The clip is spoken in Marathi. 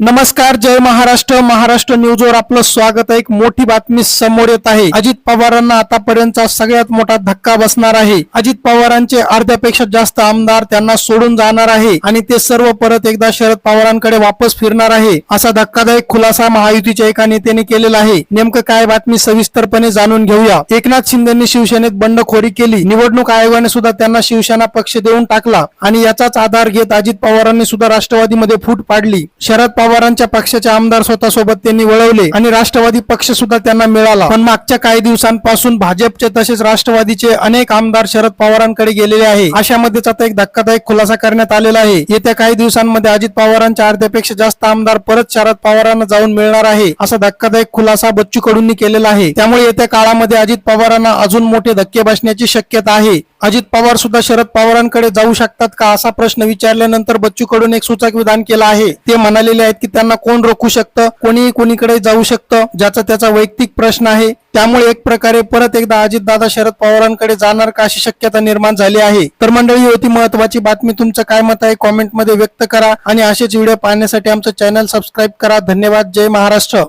नमस्कार जय महाराष्ट्र. महाराष्ट्र न्यूजवर आपलं स्वागत आहे. एक मोठी बातमी समोर येत आहे. अजित पवारांना आतापर्यंतचा सगळ्यात मोठा धक्का बसणार आहे. अजित पवारांचे अर्ध्यापेक्षा जास्त आमदार त्यांना सोडून जाणार आहे आणि ते सर्व परत एकदा शरद पवारांकडे वापस फिरणार आहे. असा धक्कादायक खुलासा महायुतीच्या एका नेत्याने केलेला आहे. नेमकं काय बातमी सविस्तरपणे जाणून घेऊया. एकनाथ शिंदेनी शिवसेनेत बंडखोरी केली. निवडणूक आयोगाने सुद्धा त्यांना शिवसेना पक्ष देऊन टाकला आणि याचाच आधार घेत अजित पवारांनी सुद्धा राष्ट्रवादीमध्ये फूट पाडली. शरद पवारांच्या पक्षाचे आमदार स्वतःसोबत त्यांनी वळवले आणि राष्ट्रवादी पक्ष सुद्धा त्यांना मिळाला. पण मागच्या काही दिवसांपासून भाजपचे तसेच राष्ट्रवादीचे अनेक आमदार शरद पवारांकडे गेलेले आहे. अशामध्येच आता एक धक्कादायक खुलासा करण्यात आलेला आहे. येत्या काही दिवसांमध्ये अजित पवारांच्या अर्ध्यापेक्षा जास्त आमदार परत शरद पवारांना जाऊन मिळणार आहे असा धक्कादायक खुलासा बच्चू कडूंनी केलेला आहे. त्यामुळे येत्या काळामध्ये अजित पवारांना अजून मोठे धक्के बसण्याची शक्यता आहे. अजित पवार सुद्धा शरद पवारांकडे जाऊ शकतात का असा प्रश्न विचारल्यानंतर बच्चू कडून एक सूचक विधान केलं आहे. ते म्हणालेले आहेत की त्यांना कोण रोखू शकतं कोणीही कोणीकडे जाऊ शकतं ज्याचा त्याचा वैयक्तिक प्रश्न आहे. त्यामुळे एक प्रकारे परत एकदा अजितदादा शरद पवारांकडे जाणार का अशी शक्यता निर्माण झाली आहे. तर मंडळी होती महत्वाची बातमी. तुमचं काय मत आहे कॉमेंटमध्ये व्यक्त करा आणि असेच व्हिडिओ पाहण्यासाठी आमचं चॅनल सबस्क्राईब करा. धन्यवाद. जय महाराष्ट्र.